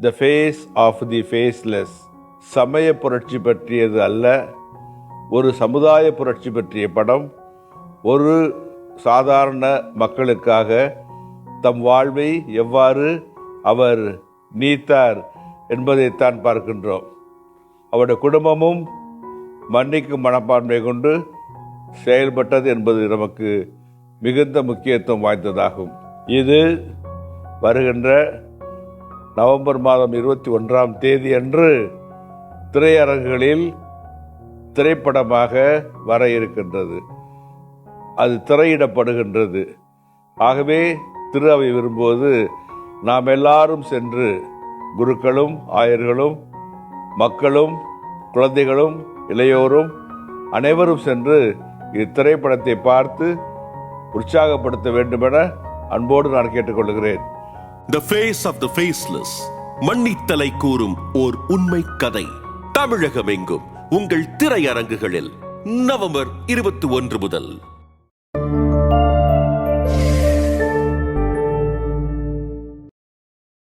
The face of the faceless சமய புரட்சி பற்றியது அல்ல. ஒரு சமுதாய புரட்சி பற்றிய படம். ஒரு சாதாரண மக்களுக்காக தம் வாழ்வை எவ்வாறு அவர் நீத்தார் என்பதைத்தான் பார்க்கின்றோம். அவருடைய குடும்பமும் மன்னிக்கும் மனப்பான்மை கொண்டு செயல்பட்டது என்பது நமக்கு மிகுந்த முக்கியத்துவம் வாய்ந்ததாகும். இது வருகின்ற நவம்பர் மாதம் இருபத்தி ஒன்றாம் தேதி அன்று திரையரங்குகளில் திரைப்படமாக வர இருக்கின்றது. அது திரையிடப்படுகின்றது. ஆகவே திரு அவை விரும்புவது நாம் எல்லாரும் சென்று குருக்களும் ஆயர்களும் மக்களும் குழந்தைகளும் இளையோரும் அனைவரும் சென்று இத்திரைப்படத்தை பார்த்து உற்சாகப்படுத்த வேண்டுமென அன்போடு நான் கேட்டுக்கொள்கிறேன். The face of the faceless மன்னித்தலை கூறும் ஓர் உண்மை கதை. தமிழகம் எங்கும் உங்கள் திரையரங்குகளில் நவம்பர் இருபத்தி ஒன்று முதல்.